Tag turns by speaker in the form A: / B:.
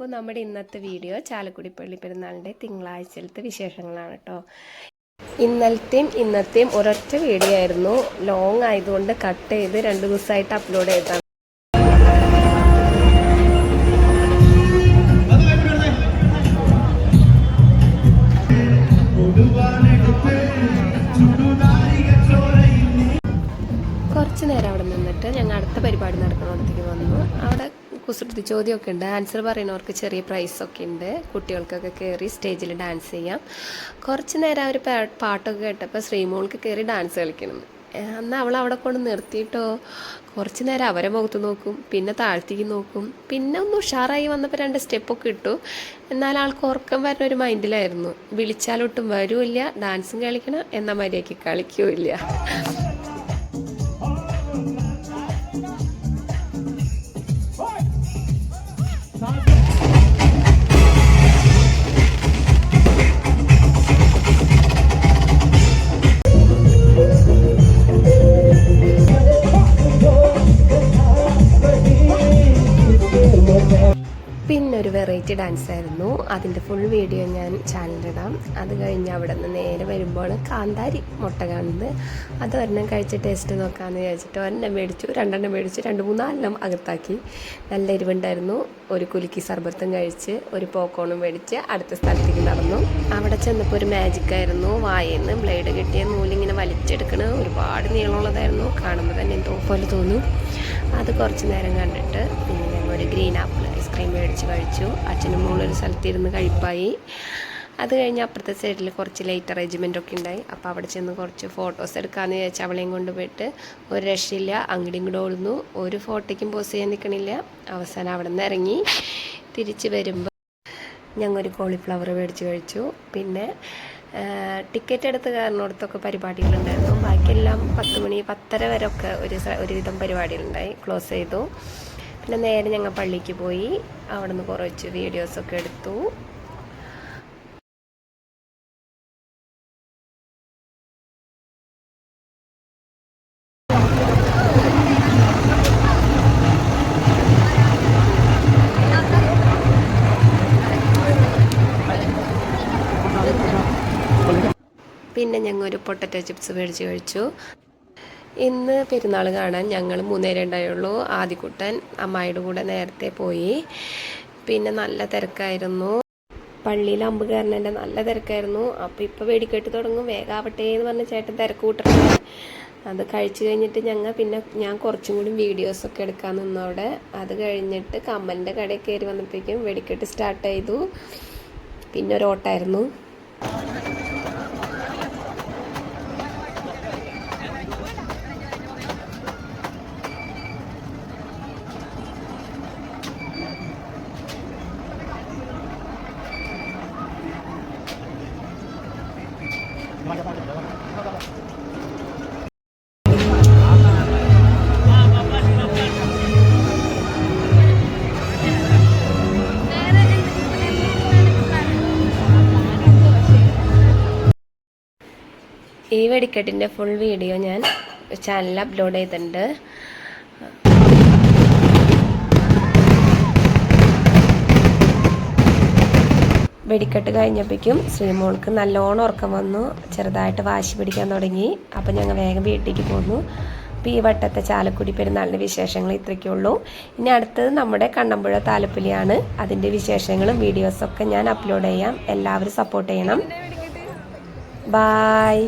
A: അപ്പോൾ നമ്മുടെ ഇന്നത്തെ വീഡിയോ ചാലക്കുടി പള്ളി പെരുന്നാളിന്റെ തിങ്കളാഴ്ചയിലത്തെ വിശേഷങ്ങളാണ് കേട്ടോ. ഇന്നലത്തെയും ഇന്നത്തെയും ഒരൊറ്റ വീഡിയോ ആയിരുന്നു. ലോങ് ആയതുകൊണ്ട് കട്ട് ചെയ്ത് രണ്ട് ദിവസമായിട്ട് അപ്ലോഡ് ചെയ്താൽ കുറച്ച് നേരം അവിടെ നിന്നിട്ട് ഞങ്ങൾ അടുത്ത പരിപാടി നടക്കുന്നിടത്തേക്ക് വന്നു. അവിടെ കുസൃതി ചോദ്യമൊക്കെ ഉണ്ട്. ആൻസർ പറയുന്നവർക്ക് ചെറിയ പ്രൈസൊക്കെ ഉണ്ട്. കുട്ടികൾക്കൊക്കെ കയറി സ്റ്റേജിൽ ഡാൻസ് ചെയ്യാം. കുറച്ച് നേരം അവർ പാട്ടൊക്കെ കേട്ടപ്പോൾ ശ്രീമോൾക്ക് കയറി ഡാൻസ് കളിക്കണം. അന്ന് അവൾ അവിടെ കൊണ്ട് നിർത്തിയിട്ടോ. കുറച്ച് നേരം അവരെ മുഖത്ത് നോക്കും പിന്നെ താഴ്ത്തിക്ക് നോക്കും. പിന്നെ ഒന്ന് ഉഷാറായി വന്നപ്പോൾ രണ്ട് സ്റ്റെപ്പൊക്കെ ഇട്ടു. എന്നാൽ ആൾക്ക് ഉറക്കം വരുന്ന ഒരു മൈൻഡിലായിരുന്നു വിളിച്ചാലൊട്ടും വരുമില്ല ഡാൻസും കളിക്കണം. എന്നാൽ മര്യാദയ്ക്ക് കളിക്കുകയില്ല പിന്നെ ഒരു വെറൈറ്റി ഡാൻസ് ആയിരുന്നു. അതിന്റെ ഫുൾ വീഡിയോ ഞാൻ ചാനലിലിടാം അത് കഴിഞ്ഞ് അവിടെ നിന്ന് നേരെ വരുമ്പോൾ കാന്താരി മുട്ട കാണുന്നത്. അത് ഒരെണ്ണം കഴിച്ച് ടേസ്റ്റ് നോക്കാമെന്ന് വിചാരിച്ചിട്ട് ഒരെണ്ണം മേടിച്ചു രണ്ടെണ്ണം മേടിച്ചു രണ്ട് മൂന്നാലെണ്ണം അകത്താക്കി. നല്ല എരിവുണ്ടായിരുന്നു. ഒരു കുലുക്കി സർബത്തും കഴിച്ച് ഒരു പോക്കോണും മേടിച്ച് അടുത്ത സ്ഥലത്തേക്ക് നടന്നു. അവിടെ ചെന്നപ്പോൾ ഒരു മാജിക് ആയിരുന്നു. നിന്ന് ബ്ലേഡ് കിട്ടിയ നൂലിങ്ങനെ വലിച്ചെടുക്കണ. ഒരുപാട് നീളമുള്ളതായിരുന്നു. കാണുമ്പോൾ തന്നെ എന്തോ പോലെ തോന്നും. അത് കുറച്ച് നേരം കണ്ടിട്ട് പിന്നെ ഒരു ഗ്രീൻ ആപ്പിൾ ഐസ്ക്രീം മേടിച്ച് കഴിച്ചു. അച്ഛനും മോളൊരു സ്ഥലത്തിരുന്ന് കഴിപ്പായി. അത് കഴിഞ്ഞ് അപ്പുറത്തെ സൈഡിൽ കുറച്ച് ലൈറ്റ് അറേഞ്ച്മെന്റ് ഒക്കെ ഉണ്ടായി. അപ്പോൾ അവിടെ ചെന്ന് കുറച്ച് ഫോട്ടോസ് എടുക്കാമെന്ന് വിചാരിച്ച് അവളെയും കൊണ്ടുപോയിട്ട് ഒരു രക്ഷയില്ല അങ്ങോട്ടും കൂടെ ഓടുന്നു. ഒരു ഫോട്ടോയ്ക്കും പോസ് ചെയ്യാൻ നിൽക്കണില്ല അവസാനം അവിടെ നിന്ന് ഇറങ്ങി തിരിച്ച് വരുമ്പോൾ ഞങ്ങൾ കോളിഫ്ലവർ മേടിച്ച് കഴിച്ചു. പിന്നെ ടിക്കറ്റ് എടുത്ത് കയറുന്നിടത്തൊക്കെ പരിപാടികളുണ്ടായിരുന്നു. ബാക്കിയെല്ലാം പത്ത് മണി പത്തര വരെ ഒക്കെ ഒരു ഒരുവിധം പരിപാടികളുണ്ടായി. ക്ലോസ് ചെയ്തു. പിന്നെ നേരെ ഞങ്ങൾ പള്ളിക്ക് പോയി. അവിടെ നിന്ന് കുറച്ച് വീഡിയോസൊക്കെ എടുത്തു. പിന്നെ ഞങ്ങൾ ഒരു പൊട്ടറ്റോ ചിപ്സ് മേടിച്ച് കഴിച്ചു. ഇന്ന് പെരുന്നാൾ കാണാൻ ഞങ്ങൾ മൂന്നേരം ഉണ്ടായുള്ളൂ ആദ്യക്കുട്ടൻ അമ്മായിയുടെ കൂടെ നേരത്തെ പോയി. പിന്നെ നല്ല തിരക്കായിരുന്നു. പള്ളിയിൽ അമ്പ് കയറണേന്റെ നല്ല തിരക്കായിരുന്നു. അപ്പോൾ ഇപ്പോൾ വെടിക്കെട്ട് തുടങ്ങും. വേഗാവട്ടെ എന്ന് പറഞ്ഞ ചേട്ടൻ തിരക്ക് അത് കഴിച്ചു കഴിഞ്ഞിട്ട് ഞങ്ങൾ പിന്നെ ഞാൻ കുറച്ചും കൂടി വീഡിയോസൊക്കെ എടുക്കാൻ നിന്നവിടെ അത് കഴിഞ്ഞിട്ട് കമ്മലിന്റെ കടയിൽ കയറി വന്നപ്പോഴേക്കും വെടിക്കെട്ട് സ്റ്റാർട്ട് ചെയ്തു. പിന്നെ ഒരു ഓട്ടായിരുന്നു ഈ വെടിക്കെട്ടിന്റെ ഫുൾ വീഡിയോ ഞാൻ ചാനലിൽ അപ്ലോഡ് ചെയ്തിട്ടുണ്ട്. വെടിക്കെട്ട് കഴിഞ്ഞപ്പോഴേക്കും ശ്രീമോൾക്ക് നല്ലോണം ഉറക്കം വന്നു. ചെറുതായിട്ട് വാശി പിടിക്കാൻ തുടങ്ങി. അപ്പം ഞങ്ങൾ വേഗം വീട്ടിലേക്ക് പോന്നു. അപ്പോൾ ഈ വട്ടത്തെ ചാലക്കുടി പെരുന്നാളിന്റെ വിശേഷങ്ങൾ ഇത്രയ്ക്കേ ഉള്ളൂ. ഇനി അടുത്തത് നമ്മുടെ കണ്ണമ്പുഴ താലപ്പൊലിയാണ്. അതിന്റെ വിശേഷങ്ങളും വീഡിയോസൊക്കെ ഞാൻ അപ്ലോഡ് ചെയ്യാം. എല്ലാവരും സപ്പോർട്ട് ചെയ്യണം. ബായ്